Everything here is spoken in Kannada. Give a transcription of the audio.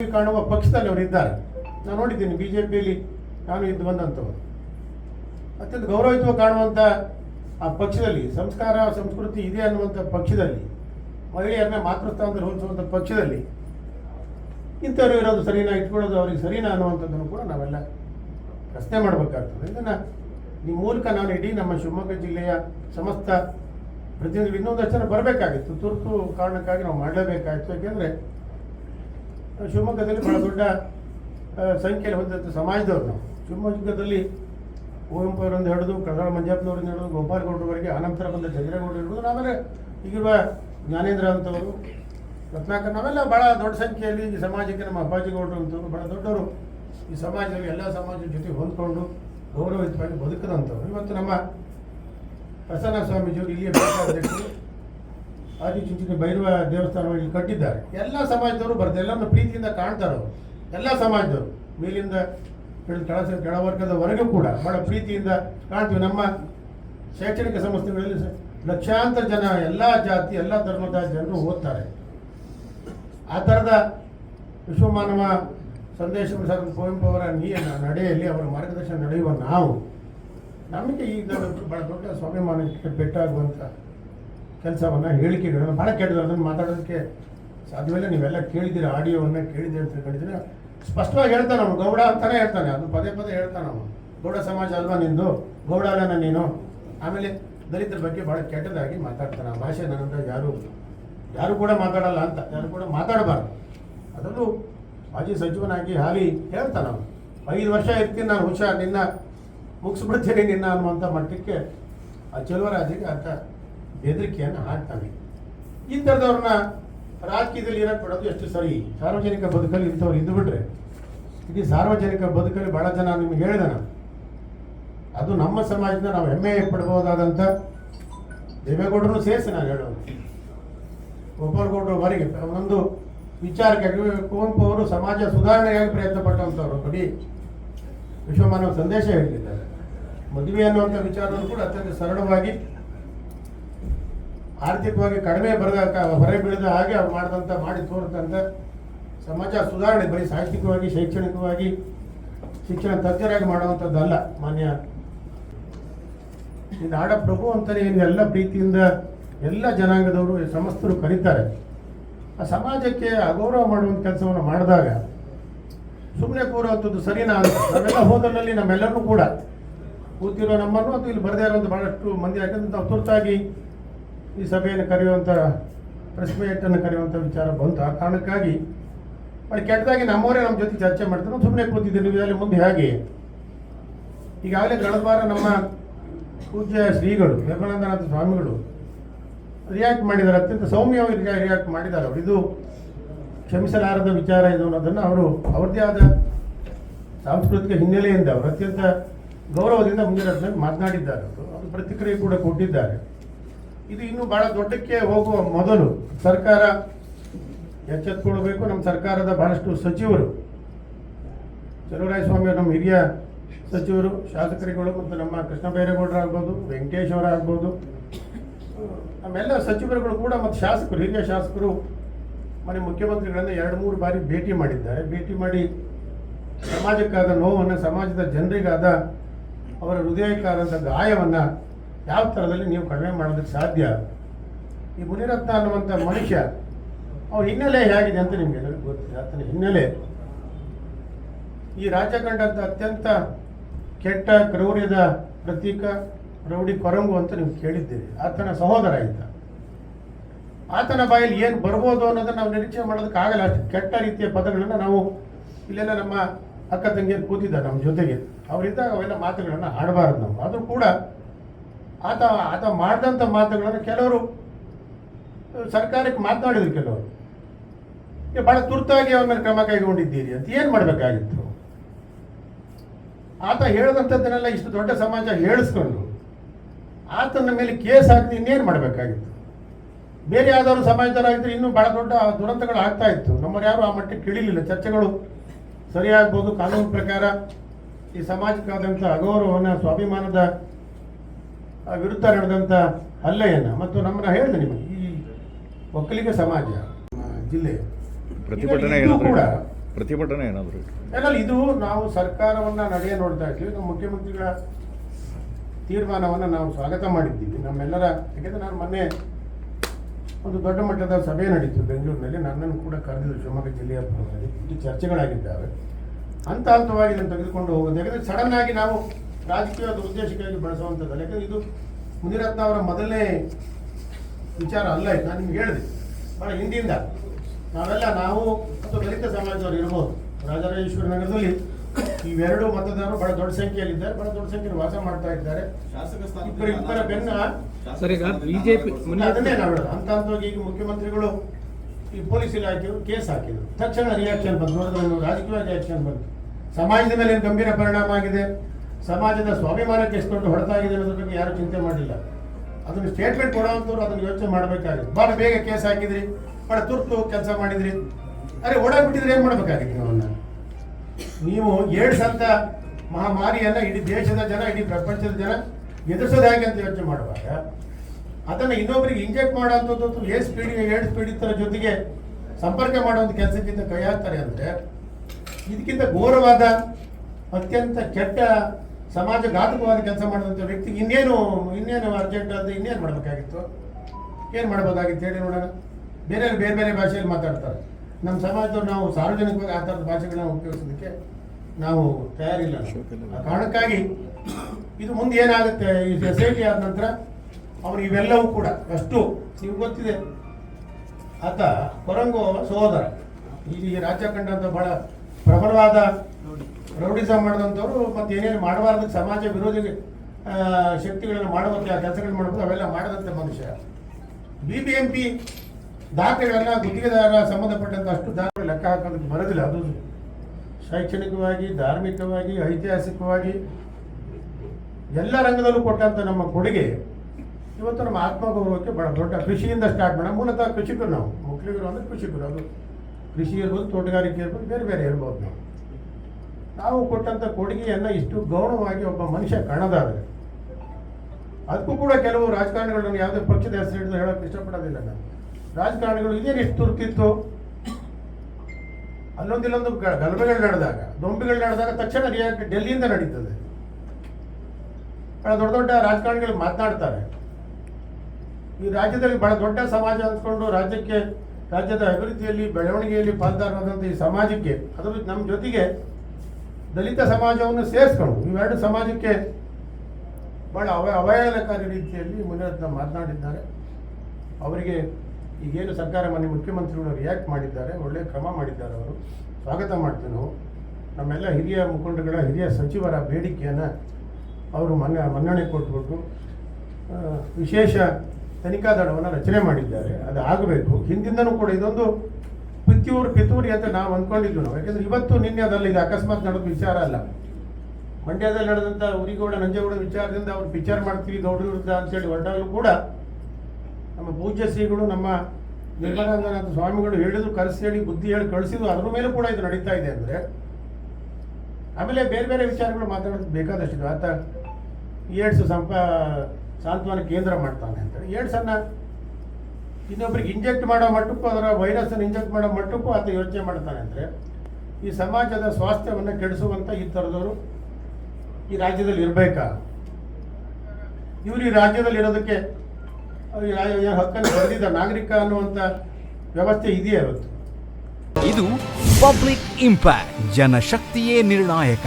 ಕಾಣುವ ಪಕ್ಷದಲ್ಲಿ ಅವರು ಇದ್ದಾರೆ. ನಾನು ನೋಡಿದ್ದೀನಿ ಬಿ ಜೆ ನಾನು ಇದ್ದು ಬಂದಂಥವರು. ಅತ್ಯಂತ ಗೌರವಯುತವಾಗಿ ಕಾಣುವಂಥ ಆ ಪಕ್ಷದಲ್ಲಿ, ಸಂಸ್ಕಾರ, ಸಂಸ್ಕೃತಿ ಇದೆ ಅನ್ನುವಂಥ ಪಕ್ಷದಲ್ಲಿ, ಮಹಿಳೆಯರನ್ನ ಮಾತೃಸ್ಥಾನದಲ್ಲಿ ಹೋಲಿಸುವಂಥ ಪಕ್ಷದಲ್ಲಿ ಇಂಥವ್ರು ಇರೋದು ಸರಿನಾ, ಇಟ್ಕೊಳ್ಳೋದು ಅವ್ರಿಗೆ ಸರಿನಾ ಅನ್ನುವಂಥದ್ದನ್ನು ಕೂಡ ನಾವೆಲ್ಲ ಪ್ರಶ್ನೆ ಮಾಡಬೇಕಾಗ್ತದೆ. ಇದನ್ನು ಈ ಮೂಲಕ ನಾನು ಇಡೀ ನಮ್ಮ ಶಿವಮೊಗ್ಗ ಜಿಲ್ಲೆಯ ಸಮಸ್ತ ಪ್ರತಿನಿಧಿಗಳು ಇನ್ನೊಂದಷ್ಟು ಜನ ಬರಬೇಕಾಗಿತ್ತು. ತುರ್ತು ಕಾರಣಕ್ಕಾಗಿ ನಾವು ಮಾಡಲೇಬೇಕಾಯಿತು ಯಾಕೆಂದರೆ ಶಿವಮೊಗ್ಗದಲ್ಲಿ ಬಹಳ ದೊಡ್ಡ ಸಂಖ್ಯೆಯಲ್ಲಿ ಹೊಂದಿದ್ದ ಸಮಾಜದವರು ನಾವು. ಶಿವಮೊಗ್ಗದಲ್ಲಿ ಕುವೆಂಪು ಅವರಿಂದ ಹಿಡಿದು ಕನ್ನಡ ಮಂಜಪ್ಪನವರಿಂದ ಹಿಡಿದು, ಗೋಪಾಲಗೌಡರವರೆಗೆ ಆನಂತರ ಬಂದ ಚಂದ್ರೇಗೌಡರು ಹಿಡಿದು ಆಮೇಲೆ ಈಗಿರುವ ಜ್ಞಾನೇಂದ್ರ ಅಂತವರು, ರತ್ನಾಕರ್, ನಾವೆಲ್ಲ ಭಾಳ ದೊಡ್ಡ ಸಂಖ್ಯೆಯಲ್ಲಿ ಈ ಸಮಾಜಕ್ಕೆ ನಮ್ಮ ಅಪ್ಪಾಜಿಗೌಡರು ಅಂತವರು ಭಾಳ ದೊಡ್ಡವರು. ಈ ಸಮಾಜದಲ್ಲಿ ಎಲ್ಲ ಸಮಾಜದ ಜೊತೆ ಹೊಂದ್ಕೊಂಡು ಗೌರವಯುತವಾಗಿ ಬದುಕದಂಥವ್ರು ಇವತ್ತು ನಮ್ಮ ಪ್ರಸನ್ನ ಸ್ವಾಮೀಜಿಯವರು ಇಲ್ಲಿಯ ಪೀಠಾಧ್ಯಕ್ಷರು ಆದಿಚುಂಚನ ಭೈರವ ದೇವಸ್ಥಾನವಾಗಿ ಕಟ್ಟಿದ್ದಾರೆ. ಎಲ್ಲ ಸಮಾಜದವರು ಬರ್ತಾರೆ. ಎಲ್ಲ ಪ್ರೀತಿಯಿಂದ ಕಾಣ್ತಾರೆ ಎಲ್ಲ ಸಮಾಜದವರು. ಮೇಲಿಂದ ಹಿಡಿದು ಕೆಳ ಕೆಳವರ್ಗದವರೆಗೂ ಕೂಡ ಬಹಳ ಪ್ರೀತಿಯಿಂದ ಕಾಣ್ತೀವಿ. ನಮ್ಮ ಶೈಕ್ಷಣಿಕ ಸಂಸ್ಥೆಗಳಲ್ಲಿ ಲಕ್ಷಾಂತರ ಜನ ಎಲ್ಲ ಜಾತಿ, ಎಲ್ಲ ಧರ್ಮದ ಜನರು ಓದ್ತಾರೆ. ಆ ಥರದ ವಿಶ್ವಮಾನವ ಸಂದೇಶ ಸರ್ ಕುವೆಂಪು ಅವರ ನೀ ನಡೆಯಲ್ಲಿ ಅವರ ಮಾರ್ಗದರ್ಶನ ನಡೆಯುವ ನಾವು. ನಮಗೆ ಈಗ ಬಹಳ ದೊಡ್ಡ ಸ್ವಾಭಿಮಾನಕ್ಕೆ ಬೆಟ್ಟಾಗುವಂಥ ಕೆಲಸವನ್ನು, ಹೇಳಿಕೆಗಳನ್ನು ಭಾಳ ಕೆಟ್ಟದ್ದು ಅದನ್ನು ಮಾತಾಡೋದಕ್ಕೆ ಸಾಧ್ಯವಿಲ್ಲ ನೀವೆಲ್ಲ ಕೇಳಿದಿರ ಆಡಿಯೋವನ್ನು ಕೇಳಿದ್ದೀರಿ ಅಂತ ಕೇಳಿದ್ರೆ ಸ್ಪಷ್ಟವಾಗಿ ಹೇಳ್ತಾನೆ ಅವನು. ಗೌಡ ಅಂತಾನೆ ಹೇಳ್ತಾನೆ. ಅದು ಪದೇ ಪದೇ ಹೇಳ್ತಾನೆ ಅವನು. ಗೌಡ ಸಮಾಜ ಅಲ್ವಾ ನಿಂದು? ಗೌಡ ಅಲ್ಲನ ನೀನು? ಆಮೇಲೆ ದಲಿತರ ಬಗ್ಗೆ ಭಾಳ ಕೆಟ್ಟದಾಗಿ ಮಾತಾಡ್ತಾನೆ. ಆ ಭಾಷೆ ನನ್ನಿಂದ ಯಾರು ಯಾರು ಕೂಡ ಮಾತಾಡಲ್ಲ ಅಂತ. ಯಾರು ಕೂಡ ಮಾತಾಡಬಾರ್ದು. ಅದರಲ್ಲೂ ಮಾಜಿ ಸಚಿವನಾಗಿ ಹಾಲಿ ಹೇಳ್ತಾನೆ ಅವನು. ಐದು ವರ್ಷ ಇರ್ತೀನಿ ನಾನು ಹುಷಾರ್. ನಿನ್ನ ಮುಗಿಸ್ಬಿಡ್ತೀನಿ ನಿನ್ನ ಅನ್ನುವಂಥ ಮಟ್ಟಕ್ಕೆ ಆ ಚೆಲುವರಾಜಿಗೆ ಆತ ಬೆದರಿಕೆಯನ್ನು ಹಾಕ್ತಾನೆ ಇಂಥದ್ದವ್ರನ್ನ ರಾಜಕೀಯದಲ್ಲಿ ಏನಕ್ಕೆ ಬಿಡೋದು ಎಷ್ಟು ಸರಿ? ಸಾರ್ವಜನಿಕ ಬದುಕಲ್ಲಿ ಇಂಥವ್ರು ಇದ್ದು ಬಿಟ್ರೆ. ಇಡೀ ಸಾರ್ವಜನಿಕ ಬದುಕಲ್ಲಿ ಬಹಳ ಜನ ನಿಮ್ಗೆ ಹೇಳಿದೆ ಅದು ನಮ್ಮ ಸಮಾಜದಿಂದ ನಾವು ಹೆಮ್ಮೆ ಪಡ್ಬೋದಾದಂಥ ದೇವೇಗೌಡರು ಸೇರಿಸಿ ನಾನು ಹೇಳೋದು. ಗೋಪಾಲಗೌಡರವರೆಗೆ ಒಂದು ವಿಚಾರಕ್ಕಾಗಿ ಕುವೆಂಪು ಅವರು ಸಮಾಜ ಸುಧಾರಣೆಗಾಗಿ ಪ್ರಯತ್ನ ಪಟ್ಟಂಥವ್ರು ಬರೀ ವಿಶ್ವಮಾನವ ಸಂದೇಶ ಹೇಳಿದ್ದಾರೆ. ಮದುವೆ ಅನ್ನುವಂಥ ವಿಚಾರವನ್ನು ಕೂಡ ಅತ್ಯಂತ ಸರಳವಾಗಿ ಆರ್ಥಿಕವಾಗಿ ಕಡಿಮೆ ಬರದ ಹೊರೆ ಬೀಳದ ಹಾಗೆ ಅವ್ರು ಮಾಡಿದಂಥ ಮಾಡಿ ತೋರಿದಂಥ ಸಮಾಜ ಸುಧಾರಣೆ, ಬರೀ ಸಾಹಿತ್ಯಿಕವಾಗಿ, ಶೈಕ್ಷಣಿಕವಾಗಿ, ಶಿಕ್ಷಣ ತಜ್ಞರಾಗಿ ಮಾಡುವಂಥದ್ದಲ್ಲ ಮಾನ್ಯ. ಈ ನಾಡ ಪ್ರಭು ಅಂತಲೇ ಏನು ಎಲ್ಲ ಪ್ರೀತಿಯಿಂದ ಎಲ್ಲ ಜನಾಂಗದವರು, ಸಮಸ್ತರು ಕರೀತಾರೆ. ಆ ಸಮಾಜಕ್ಕೆ ಅಗೌರವ ಮಾಡುವಂಥ ಕೆಲಸವನ್ನು ಮಾಡಿದಾಗ ಸುಮ್ಮನೆ ಕೂರುವಂಥದ್ದು ಸರಿನಾ? ನಾವೆಲ್ಲ ಹೋದಲ್ಲಿ ನಮ್ಮೆಲ್ಲರೂ ಕೂಡ ಕೂತಿರೋ ನಮ್ಮನ್ನು ಅಥವಾ ಇಲ್ಲಿ ಬರದೇ ಇರೋದು ಭಾಳಷ್ಟು ಮಂದಿ, ಯಾಕಂದ್ರೆ ನಾವು ತುರ್ತಾಗಿ ಈ ಸಭೆಯನ್ನು ಕರೆಯುವಂಥ ಪ್ರೆಸ್ ಮೀಟನ್ನು ಕರೆಯುವಂಥ ವಿಚಾರ ಬಂತು. ಆ ಕಾರಣಕ್ಕಾಗಿ ಭಾಳ ಕೆಟ್ಟದಾಗಿ ನಮ್ಮವರೇ ನಮ್ಮ ಜೊತೆ ಚರ್ಚೆ ಮಾಡ್ತಾರೆ. ನಾವು ಸುಮ್ಮನೆ ಕೂತಿದ್ದೀವಿ ನೀವು ಇದರಲ್ಲಿ ಮುಂದೆ ಹೇಗೆ? ಈಗಾಗಲೇ ಕಳೆದ ವಾರ ನಮ್ಮ ಪೂಜ್ಯ ಶ್ರೀಗಳು ನಿರ್ಮಲಾನಂದನಾಥ ಸ್ವಾಮಿಗಳು ರಿಯಾಕ್ಟ್ ಮಾಡಿದ್ದಾರೆ. ಅತ್ಯಂತ ಸೌಮ್ಯವಾಗಿ ರಿಯಾಕ್ಟ್ ಮಾಡಿದ್ದಾರೆ ಅವರು. ಇದು ಕ್ಷಮಿಸಲಾರದ ವಿಚಾರ ಇದು ಅನ್ನೋದನ್ನು ಅವರು ಅವ್ರದ್ದೇ ಆದ ಸಾಂಸ್ಕೃತಿಕ ಹಿನ್ನೆಲೆಯಿಂದ ಅವರು ಅತ್ಯಂತ ಗೌರವದಿಂದ ಮುಂದಿನ ಮಾತನಾಡಿದ್ದಾರೆ. ಅವರು ಪ್ರತಿಕ್ರಿಯೆ ಕೂಡ ಕೊಟ್ಟಿದ್ದಾರೆ. ಇದು ಇನ್ನು ಬಹಳ ದೊಡ್ಡಕ್ಕೆ ಹೋಗುವ ಮೊದಲು ಸರ್ಕಾರ ಎಚ್ಚೆತ್ಕೊಳ್ಬೇಕು. ನಮ್ಮ ಸರ್ಕಾರದ ಬಹಳಷ್ಟು ಸಚಿವರು ಸ್ವಾಮಿ ನಮ್ಮ ಹಿರಿಯ ಸಚಿವರು, ಶಾಸಕರುಗಳು ಮತ್ತು ನಮ್ಮ ಕೃಷ್ಣ ಬೈರೇಗೌಡರು ಆಗ್ಬೋದು, ವೆಂಕಟೇಶ್ ಅವರು ಆಗ್ಬೋದು, ನಮ್ಮೆಲ್ಲ ಸಚಿವರುಗಳು ಕೂಡ ಮತ್ತು ಶಾಸಕರು, ಹಿರಿಯ ಶಾಸಕರು ಮನೆ ಮುಖ್ಯಮಂತ್ರಿಗಳನ್ನ ಎರಡು ಮೂರು ಬಾರಿ ಭೇಟಿ ಮಾಡಿದ್ದಾರೆ. ಭೇಟಿ ಮಾಡಿ ಸಮಾಜಕ್ಕಾದ ನೋವನ್ನು, ಸಮಾಜದ ಜನರಿಗಾದ ಅವರ ಹೃದಯಕ್ಕಾದಂಥ ಗಾಯವನ್ನು ಯಾವ ಥರದಲ್ಲಿ ನೀವು ಕಡಿಮೆ ಮಾಡೋದಕ್ಕೆ ಸಾಧ್ಯ? ಈ ಮುನಿರತ್ನ ಅನ್ನುವಂಥ ಮನುಷ್ಯ, ಅವ್ರ ಹಿನ್ನೆಲೆ ಹೇಗಿದೆ ಅಂತ ನಿಮಗೆ ಎಲ್ಲರಿಗೂ ಗೊತ್ತಿದೆ. ಆತನ ಹಿನ್ನೆಲೆ. ಈ ರಾಜ್ಯ ಕಂಡಂಥ ಅತ್ಯಂತ ಕೆಟ್ಟ, ಕ್ರೌರ್ಯದ ಪ್ರತೀಕ ರೌಡಿ ಕೊರಂಗು ಅಂತ ನೀವು ಕೇಳಿದ್ದೀರಿ. ಆತನ ಸಹೋದರ ಇದ್ದ ಆತನ ಬಾಯಲ್ಲಿ ಏನು ಬರ್ಬೋದು ಅನ್ನೋದನ್ನ ನಾವು ನಿರೀಕ್ಷೆ ಮಾಡೋದಕ್ಕಾಗಲ್ಲ ಅಷ್ಟು ಕೆಟ್ಟ ರೀತಿಯ ಪದಗಳನ್ನು ನಾವು ಇಲ್ಲೆಲ್ಲ ನಮ್ಮ ಅಕ್ಕ ತಂಗಿಯರು ಕೂತಿದ್ದಾರೆ ನಮ್ಮ ಜೊತೆಗೆ. ಅವರಿದ್ದಾಗ ಅವೆಲ್ಲ ಮಾತುಗಳನ್ನು ಆಡಬಾರದು ನಾವು. ಆದರೂ ಕೂಡ ಆತ ಆತ ಮಾಡಿದಂಥ ಮಾತುಗಳನ್ನು ಕೆಲವರು ಸರ್ಕಾರಕ್ಕೆ ಮಾತನಾಡಿದರು ಕೆಲವರು. ಭಾಳ ತುರ್ತಾಗಿ ಅವನ ಮೇಲೆ ಕ್ರಮ ಕೈಗೊಂಡಿದ್ದೀರಿ ಅಂತ ಏನು ಮಾಡಬೇಕಾಗಿತ್ತು? ಆತ ಹೇಳಿದಂಥದ್ದನ್ನೆಲ್ಲ ಇಷ್ಟು ದೊಡ್ಡ ಸಮಾಜ ಹೇಳಿಸ್ಕೊಂಡು ಆತನ ಮೇಲೆ ಕೇಸ್ ಹಾಕಿ ಇನ್ನೇನು ಮಾಡಬೇಕಾಗಿತ್ತು? ಬೇರೆ ಯಾವ್ದಾದ್ರು ಸಮಾಜದವರಾಗಿದ್ದರೆ ಇನ್ನೂ ಭಾಳ ದೊಡ್ಡ ದುರಂತಗಳು ಆಗ್ತಾ ಇತ್ತು. ನಮ್ಮವ್ರು ಯಾರು ಆ ಮಟ್ಟಕ್ಕೆ ಇಳಿಲಿಲ್ಲ ಚರ್ಚೆಗಳು ಸರಿಯಾಗ್ಬೋದು, ಕಾನೂನು ಪ್ರಕಾರ ಈ ಸಮಾಜಕ್ಕಾದಂಥ ಅಗೌರವನ ಸ್ವಾಭಿಮಾನದ ವಿರುದ್ಧ ನಡೆದಂಥ ಹಲ್ಲೆಯನ್ನು ಮತ್ತು ನಮ್ಮನ್ನ ಹೇಳಿದೆ ನಿಮಗೆ ಈ ಒಕ್ಕಲಿಗ ಸಮಾಜ ಜಿಲ್ಲೆ. ಪ್ರತಿಭಟನೆ ಇದು ಕೂಡ ಪ್ರತಿಭಟನೆ ಏನಾದರೂ ಇದು? ನಾವು ಸರ್ಕಾರವನ್ನ ನಡೆಯ ನೋಡ್ತಾ ಇದ್ದೀವಿ ನಮ್ಮ ಮುಖ್ಯಮಂತ್ರಿಗಳ ತೀರ್ಮಾನವನ್ನು ನಾವು ಸ್ವಾಗತ ಮಾಡಿದ್ದೀವಿ. ನಮ್ಮೆಲ್ಲರ ಯಾಕಂದ್ರೆ ನಾನು ಮೊನ್ನೆ ಒಂದು ದೊಡ್ಡ ಮಟ್ಟದ ಸಭೆ ನಡೀತು ಬೆಂಗಳೂರಿನಲ್ಲಿ. ನನ್ನನ್ನು ಕೂಡ ಕರೆದಿದ್ರು ಶಿವಮೊಗ್ಗ ಜಿಲ್ಲೆಯ ಪರವಾಗಿ ಇಲ್ಲಿ ಚರ್ಚೆಗಳಾಗಿದ್ದಾವೆ. ಹಂತ ಹಂತವಾಗಿ ಇದನ್ನು ತೆಗೆದುಕೊಂಡು ಹೋಗೋದು. ಯಾಕಂದ್ರೆ ಸಡನ್ ಆಗಿ ನಾವು ರಾಜಕೀಯದ ಉದ್ದೇಶಕ್ಕಾಗಿ ಬಳಸುವಂಥದ್ದು ಯಾಕಂದ್ರೆ ಇದು ಮುನಿರತ್ನ ಅವರ ಮೊದಲನೇ ವಿಚಾರ ಅಲ್ಲ ಇದು. ನಾನು ನಿಮ್ಗೆ ಹೇಳಿದೆ. ಭಾಳ ಹಿಂದಿಂದ ನಾವೆಲ್ಲ ನಾವು ಮತ್ತು ದಲಿತ ಸಮಾಜದವರು ಇರ್ಬೋದು. ರಾಜರಾಜೇಶ್ವರ ನಗರದಲ್ಲಿ ಇವೆರಡು ಮತದಾರರು ಬಹಳ ದೊಡ್ಡ ಸಂಖ್ಯೆಯಲ್ಲಿದ್ದಾರೆ. ಬಹಳ ದೊಡ್ಡ ಸಂಖ್ಯೆಯಲ್ಲಿ ವಾಸ ಮಾಡ್ತಾ ಇದ್ದಾರೆ. ಶಾಸಕ ಇಬ್ಬರು ಇಬ್ಬರ ಬೆನ್ನ ಸರ್, ಈಗ ಬಿಜೆಪಿ ಮುನ್ನ- ಅದನ್ನೇ ನಾವು ಹೇಳೋದು. ಹಂತ ಹಂತವಾಗಿ ಈಗ ಮುಖ್ಯಮಂತ್ರಿಗಳು ಈ ಪೊಲೀಸ್ ಇಲಾಖೆಯವರು ಕೇಸ್ ಹಾಕಿದ್ರು. ತಕ್ಷಣ ರಿಯಾಕ್ಷನ್ ಬಂತು. ನೋಡಿದ್ರೆ ರಾಜಕೀಯ ರಿಯಾಕ್ಷನ್ ಬಂತು. ಸಮಾಜದ ಮೇಲೆ ಗಂಭೀರ ಪರಿಣಾಮ ಆಗಿದೆ. ಸಮಾಜದ ಸ್ವಾಭಿಮಾನಕ್ಕೆ ಎಷ್ಟು ದೊಡ್ಡ ಹೊಡೆತಾಗಿದೆ ಅನ್ನೋದ್ರ ಬಗ್ಗೆ ಯಾರು ಚಿಂತೆ ಮಾಡಲಿಲ್ಲ. ಅದನ್ನು ಸ್ಟೇಟ್ಮೆಂಟ್ ಕೊಡೋವಂಥವ್ರು ಅದನ್ನು ಯೋಚನೆ ಮಾಡಬೇಕಾಗಿತ್ತು ಭಾಳ ಬೇಗ ಕೇಸ್ ಹಾಕಿದ್ರಿ. ಭಾಳ ತುರ್ತು ಕೆಲಸ ಮಾಡಿದ್ರಿ. ಅರೆ ಓಡಾಗ್ಬಿಟ್ಟಿದ್ರೆ ಏನು ಮಾಡಬೇಕಾಗಿತ್ತು ಅವನ್ನ? ನೀವು ಏಡ್ಸ್ ಅಂತ ಮಹಾಮಾರಿಯನ್ನು ಇಡೀ ದೇಶದ ಜನ, ಇಡೀ ಪ್ರಪಂಚದ ಜನ ಎದುರಿಸೋದು ಹೇಗೆ ಅಂತ ಯೋಚನೆ ಮಾಡುವಾಗ, ಅದನ್ನು ಇನ್ನೊಬ್ಬರಿಗೆ ಇಂಜೆಕ್ಟ್ ಮಾಡೋಂಥದ್ದು ಏಳು ಪೀಡಿ ಏಡ್ಸ್ ಪೀಡಿತರ ಜೊತೆಗೆ ಸಂಪರ್ಕ ಮಾಡುವಂಥ ಕೆಲಸಕ್ಕಿಂತ ಕೈ ಹಾಕ್ತಾರೆ ಅಂದರೆ, ಇದಕ್ಕಿಂತ ಘೋರವಾದ, ಅತ್ಯಂತ ಕೆಟ್ಟ ಸಮಾಜಘಾತಕವಾದ ಕೆಲಸ ಮಾಡಿದಂಥ ವ್ಯಕ್ತಿ ಇನ್ನೇನು ಇನ್ನೇನು ಅರ್ಜೆಂಟ್ ಅಂತ ಇನ್ನೇನು ಮಾಡಬೇಕಾಗಿತ್ತು? ಏನು ಮಾಡ್ಬೋದಾಗಿತ್ತು ಹೇಳಿ ನೋಡೋಣ. ಬೇರೆ ಬೇರೆ ಬೇರೆ ಭಾಷೆಯಲ್ಲಿ ಮಾತಾಡ್ತಾರೆ. ನಮ್ಮ ಸಮಾಜದವ್ರು ನಾವು ಸಾರ್ವಜನಿಕವಾಗಿ ಆ ಥರದ ಭಾಷೆಗಳನ್ನ ಉಪಯೋಗಿಸೋದಕ್ಕೆ ನಾವು ತಯಾರಿಲ್ಲ. ಆ ಕಾರಣಕ್ಕಾಗಿ ಇದು ಮುಂದೆ ಏನಾಗುತ್ತೆ? ಈ ಸೊಸೈಟಿ ಆದ ನಂತರ ಅವರು ಇವೆಲ್ಲವೂ ಕೂಡ ಅಷ್ಟು ನೀವು ಗೊತ್ತಿದೆ ಆತ ಕೊರಂಗೋ ಸಹೋದರ. ಈ ರಾಜ್ಯ ಕಂಡಂಥ ಬಹಳ ಪ್ರಬಲವಾದ ರೌಡಿಸಮ್ ಮಾಡಿದಂಥವ್ರು ಮತ್ತೆ ಏನೇನು ಮಾಡಬಾರ್ದು, ಸಮಾಜ ವಿರೋಧಿ ಶಕ್ತಿಗಳನ್ನ ಮಾಡುವಂಥ ಕೆಲಸಗಳು ಮಾಡಬಹುದು ಅವೆಲ್ಲ ಮಾಡದಂಥ ಮನುಷ್ಯ. ಬಿ ಬಿ ಎಂ ಪಿ ದಾಖಲೆಗಳನ್ನ ಗುತ್ತಿಗೆದಾರ ಸಂಬಂಧಪಟ್ಟಂತ ಅಷ್ಟು ದಾಖಲೆ ಲೆಕ್ಕ ಹಾಕೋದಕ್ಕೆ ಬರೋದಿಲ್ಲ. ಅದು ಶೈಕ್ಷಣಿಕವಾಗಿ, ಧಾರ್ಮಿಕವಾಗಿ, ಐತಿಹಾಸಿಕವಾಗಿ ಎಲ್ಲ ರಂಗದಲ್ಲೂ ಕೊಟ್ಟಂತ ನಮ್ಮ ಕೊಡುಗೆ ಇವತ್ತು ನಮ್ಮ ಆತ್ಮಗೌರವಕ್ಕೆ ಬಹಳ ದೊಡ್ಡ ಕೃಷಿಯಿಂದ ಸ್ಟಾರ್ಟ್ ಮಾಡೋಣ. ಮೂಲತಃ ಕೃಷಿಕರು ನಾವು. ಮುಖ್ಯರು ಅಂದರೆ ಕೃಷಿಕರು. ಅದು ಕೃಷಿ ಇರ್ಬೋದು, ತೋಟಗಾರಿಕೆ ಇರ್ಬೋದು, ಬೇರೆ ಬೇರೆ ಇರ್ಬೋದು ನಾವು. ನಾವು ಕೊಟ್ಟಂಥ ಕೊಡುಗೆಯನ್ನು ಇಷ್ಟು ಗೌರವವಾಗಿ ಒಬ್ಬ ಮನುಷ್ಯ ಕಾಣದಾದರೆ. ಅದಕ್ಕೂ ಕೂಡ ಕೆಲವು ರಾಜಕಾರಣಿಗಳು ನಾನು ಯಾವುದೇ ಪಕ್ಷದ ಹೆಸರು ಹಿಡಿದು ಹೇಳೋಕೆ ಇಷ್ಟಪಡೋದಿಲ್ಲ ನಾನು. ರಾಜಕಾರಣಿಗಳು ಇದೇನು ಎಷ್ಟು ತುರ್ತಿತ್ತು? ಅಲ್ಲೊಂದಿಲ್ಲೊಂದು ಗಲಭೆಗಳು ನಡೆದಾಗ, ದೊಂಬಿಗಳು ನಡೆದಾಗ ತಕ್ಷಣ ರಿಯಾಕ್ಟ್ ಡೆಲ್ಲಿಯಿಂದ ನಡೀತದೆ. ದೊಡ್ಡ ದೊಡ್ಡ ರಾಜಕಾರಣಿಗಳು ಮಾತನಾಡ್ತಾರೆ. ಈ ರಾಜ್ಯದಲ್ಲಿ ಬಹಳ ದೊಡ್ಡ ಸಮಾಜ ಅಂದ್ಕೊಂಡು ರಾಜ್ಯಕ್ಕೆ, ರಾಜ್ಯದ ಅಭಿವೃದ್ಧಿಯಲ್ಲಿ, ಬೆಳವಣಿಗೆಯಲ್ಲಿ ಪಾಲ್ದಾರರಾದಂಥ ಈ ಸಮಾಜಕ್ಕೆ, ಅದರ ನಮ್ಮ ಜೊತೆಗೆ ದಲಿತ ಸಮಾಜವನ್ನು ಸೇರಿಸ್ಕೊಂಡು ಇವೆರಡು ಸಮಾಜಕ್ಕೆ ಬಹಳ ಅವ ಅವಹೇಳನಕಾರಿ ರೀತಿಯಲ್ಲಿ ಮುನಿರತ್ನ ಮಾತನಾಡಿದ್ದಾರೆ. ಅವರಿಗೆ ಈಗೇನು ಸರ್ಕಾರ ಮನೆ ಮುಖ್ಯಮಂತ್ರಿಗಳು ರಿಯಾಕ್ಟ್ ಮಾಡಿದ್ದಾರೆ ಒಳ್ಳೆಯ ಕ್ರಮ ಮಾಡಿದ್ದಾರೆ ಅವರು. ಸ್ವಾಗತ ಮಾಡ್ತೀವಿ ನಾವು. ನಮ್ಮೆಲ್ಲ ಹಿರಿಯ ಮುಖಂಡಗಳ ಹಿರಿಯ ಸಚಿವರ ಬೇಡಿಕೆಯನ್ನು ಅವರು ಮನ್ನ, ಮನ್ನಣೆ ಕೊಟ್ಬಿಟ್ಟು ವಿಶೇಷ ತನಿಖಾ ದಳವನ್ನು ರಚನೆ ಮಾಡಿದ್ದಾರೆ. ಅದು ಆಗಬೇಕು ಹಿಂದಿಂದನೂ ಕೂಡ ಇದೊಂದು ಪಿತ್ತೂರು ಪಿತೂರಿ ಅಂತ ನಾವು ಅಂದ್ಕೊಂಡಿದ್ವಿ ನಾವು. ಯಾಕಂದ್ರೆ ಇವತ್ತು ನಿನ್ನೆ ಅದರಲ್ಲಿ ಇದು ಅಕಸ್ಮಾತ್ ನಡೆದ ವಿಚಾರ ಅಲ್ಲ. ಮಂಡ್ಯದಲ್ಲಿ ನಡೆದಂಥ ಉರಿಗೌಡ ನಂಜೇಗೌಡ ವಿಚಾರದಿಂದ ಅವ್ರು ವಿಚಾರ ಮಾಡ್ತೀವಿ ದೊಡ್ಡ ವಿರುದ್ಧ ಅಂತೇಳಿ ಹೊರಟಾಗಲೂ ಕೂಡ ನಮ್ಮ ಪೂಜ್ಯ ಶ್ರೀಗಳು, ನಮ್ಮ ನಿರ್ಮಲಾನಂದನಾಥ ಸ್ವಾಮಿಗಳು ಹೇಳಿದ್ರು, ಕರೆಸಿ ಹೇಳಿ, ಬುದ್ಧಿ ಹೇಳಿ ಕಳಿಸಿದ್ರು. ಅದ್ರ ಮೇಲೂ ಕೂಡ ಇದು ನಡೀತಾ ಇದೆ ಅಂದರೆ ಆಮೇಲೆ ಬೇರೆ ಬೇರೆ ವಿಚಾರಗಳು ಮಾತಾಡೋದು ಬೇಕಾದಷ್ಟಿದೆ. ಆತ ಏಡ್ಸ್ ಸಂಪ, ಸಾಂತ್ವನ ಕೇಂದ್ರ ಮಾಡ್ತಾನೆ ಅಂತೇಳಿ ಏಡ್ಸನ್ನು ಇನ್ನೊಬ್ರಿಗೆ ಇಂಜೆಕ್ಟ್ ಮಾಡೋ ಮಟ್ಟಕ್ಕೂ ಅದರ ವೈರಸ್ಸನ್ನು ಇಂಜೆಕ್ಟ್ ಮಾಡೋ ಮಟ್ಟಕ್ಕೂ ಆತ ಯೋಚನೆ ಮಾಡ್ತಾನೆ ಅಂದರೆ, ಈ ಸಮಾಜದ ಸ್ವಾಸ್ಥ್ಯವನ್ನು ಕೆಡಿಸುವಂಥ ಈ ಥರದವರು ಈ ರಾಜ್ಯದಲ್ಲಿ ಇರಬೇಕಾ? ಇವರು ಈ ರಾಜ್ಯದಲ್ಲಿ ಇರೋದಕ್ಕೆ ಹಕ್ಕನ್ನು ಬರೆದಿದ್ದ ನಾಗರಿಕ ಅನ್ನುವಂಥ ವ್ಯವಸ್ಥೆ ಇದೆಯಾ ಇವತ್ತು? ಇದು ಪಬ್ಲಿಕ್ ಇಂಪ್ಯಾಕ್ಟ್ ಜನಶಕ್ತಿಯೇ ನಿರ್ಣಾಯಕ.